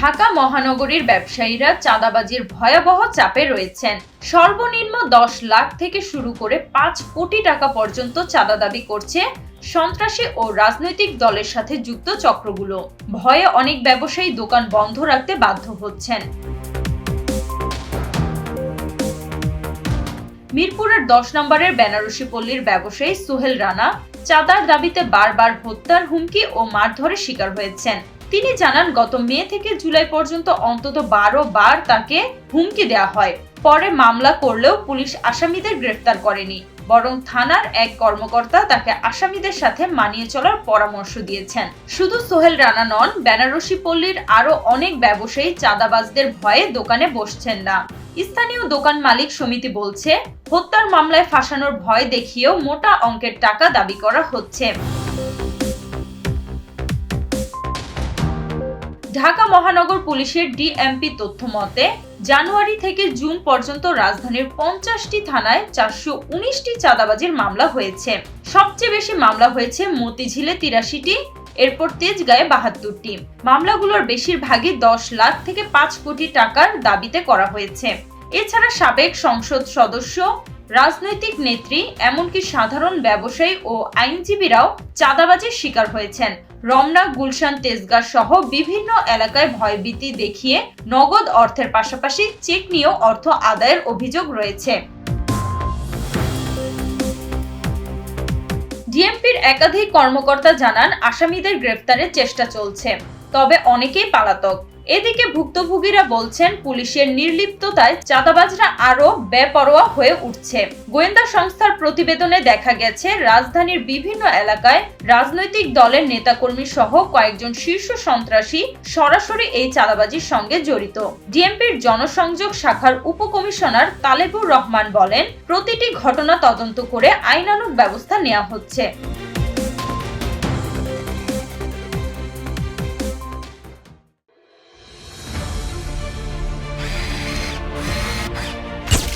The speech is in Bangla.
ঢাকা মহানগরীর ব্যবসায়ীরা চাঁদাবাজির ভয়াবহ চাপে রয়েছেন। সর্বনিম্ন দশ লাখ থেকে শুরু করে পাঁচ কোটি টাকা পর্যন্ত চাঁদা দাবি করছে সন্ত্রাসী ও রাজনৈতিক দলের সাথে যুক্ত চক্রগুলো। ভয়ে অনেক ব্যবসায়ী দোকান বন্ধ রাখতে বাধ্য হচ্ছেন। মিরপুরের দশ নম্বরের বেনারসি পল্লীর ব্যবসায়ী সুহেল রানা চাঁদার দাবিতে বারবার হত্যার হুমকি ও মারধরের শিকার হয়েছেন। তিনি জানান, গত মে থেকে জুলাই পর্যন্ত অন্তত বারো বার তাকে হুমকি দেওয়া হয়। পরে মামলা করলেও পুলিশ আসামিদের গ্রেফতার করেনি। বরং থানার এক কর্মকর্তা তাকে আসামিদের সাথে মানিয়ে চলার পরামর্শ দিয়েছেন। শুধু সোহেল রানা নন, বেনারসি পল্লীর আরও অনেক ব্যবসায়ী চাঁদাবাজদের ভয়ে দোকানে বসছেন না। স্থানীয় দোকান মালিক সমিতি বলছে, হত্যার মামলায় ফাঁসানোর ভয় দেখিয়েও মোটা অঙ্কের টাকা দাবি করা হচ্ছে। ঢাকা মহানগর পুলিশের ডিএমপি তথ্য মতে, জানুয়ারি থেকে জুন পর্যন্ত রাজধানীর পঞ্চাশটি থানায় চারশো উনিশটি চাঁদাবাজির মামলা হয়েছে। সবচেয়ে বেশি মামলা হয়েছে মতিঝিলে তিরাশিটি, এরপর তেজগাঁয়ে বাহাত্তরটি। মামলাগুলোর বেশিরভাগই দশ লাখ থেকে পাঁচ কোটি টাকার দাবিতে করা হয়েছে। এছাড়া সাবেক সংসদ সদস্য রাজনৈতিক নেত্রী এমনকি সাধারণ ব্যবসায়ী ও আইনজীবীরাও চাঁদাবাজির শিকার হয়েছেন। রমনা, গুলশান তেজগাঁ সহ বিভিন্ন এলাকায় ভয়ভীতি দেখিয়ে নগদ অর্থের পাশাপাশি চেক নিয়েও অর্থ আদায়ের অভিযোগ রয়েছে। ডিএমপির একাধিক কর্মকর্তা জানান, আসামিদের গ্রেফতারের চেষ্টা চলছে, তবে অনেকেই পালাতক। এদিকে ভুক্তভোগীরা বলছেন, পুলিশের নির্লিপ্ততায় চাঁদাবাজরা আরও বেপরোয়া হয়ে উঠছে। গোয়েন্দা সংস্থার প্রতিবেদনে দেখা গেছে, রাজধানীর বিভিন্ন এলাকায় রাজনৈতিক দলের নেতাকর্মী সহ কয়েকজন শীর্ষ সন্ত্রাসী সরাসরি এই চাঁদাবাজির সঙ্গে জড়িত। ডিএমপির জনসংযোগ শাখার উপকমিশনার তালেবুর রহমান বলেন, প্রতিটি ঘটনা তদন্ত করে আইনানুগ ব্যবস্থা নেওয়া হচ্ছে।